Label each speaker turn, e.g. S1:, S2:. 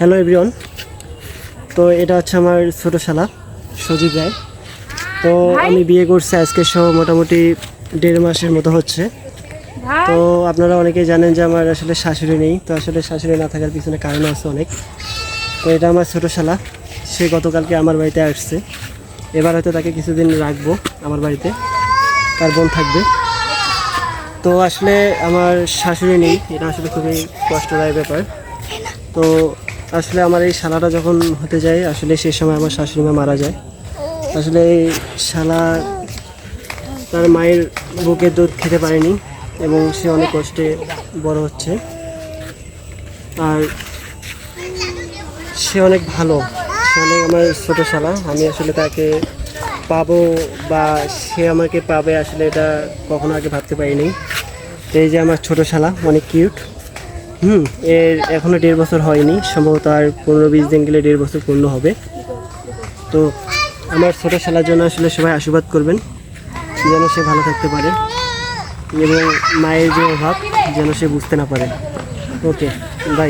S1: Hello everyone তো এটা হচ্ছে আমার ছোটো শালা সজীব রায়। তো আমি বিয়ে করছি আজকে সহ মোটামুটি দেড় মাসের মতো হচ্ছে। তো আপনারা অনেকেই জানেন যে আমার আসলে শাশুড়ি নেই। তো আসলে শাশুড়ি না থাকার পিছনে কারণ আছে অনেক। তো এটা আমার ছোটো শালা। সে গতকালকে আমার বাড়িতে আসছে। এবার হয়তো তাকে কিছুদিন রাখব আমার বাড়িতে। তার বোন থাকবে। তো আসলে আমার শাশুড়ি নেই। এটা আসলে খুবই কষ্টদায়ক ব্যাপার। তো আসলে আমার এই শালাটা যখন হতে যায়, আসলে সেই সময় আমার শাশুড়ি মা মারা যায়। আসলে এই শালা তার মায়ের বুকে দুধ খেতে পারেনি এবং সে অনেক কষ্টে বড় হচ্ছে। আর সে অনেক ভালো, সে অনেক আমার ছোটো শালা, আমি আসলে তাকে পাবো বা সে আমাকে পাবে, আসলে এটা কখনো আগে ভাবতে পারিনি। এই যে আমার ছোটো শালা, অনেক কিউট হুম। এর এখনও দেড় বছর হয়নি, সম্ভবত আর পনেরো বিশ দিন গেলে দেড় বছর পূর্ণ হবে। তো আমার ছোটো খেলার জন্য আসলে সবাই আশীর্বাদ করবেন, যেন সে ভালো থাকতে পারে এবং মায়ের যে অভাব, যেন সে বুঝতে না পারে। Okay bye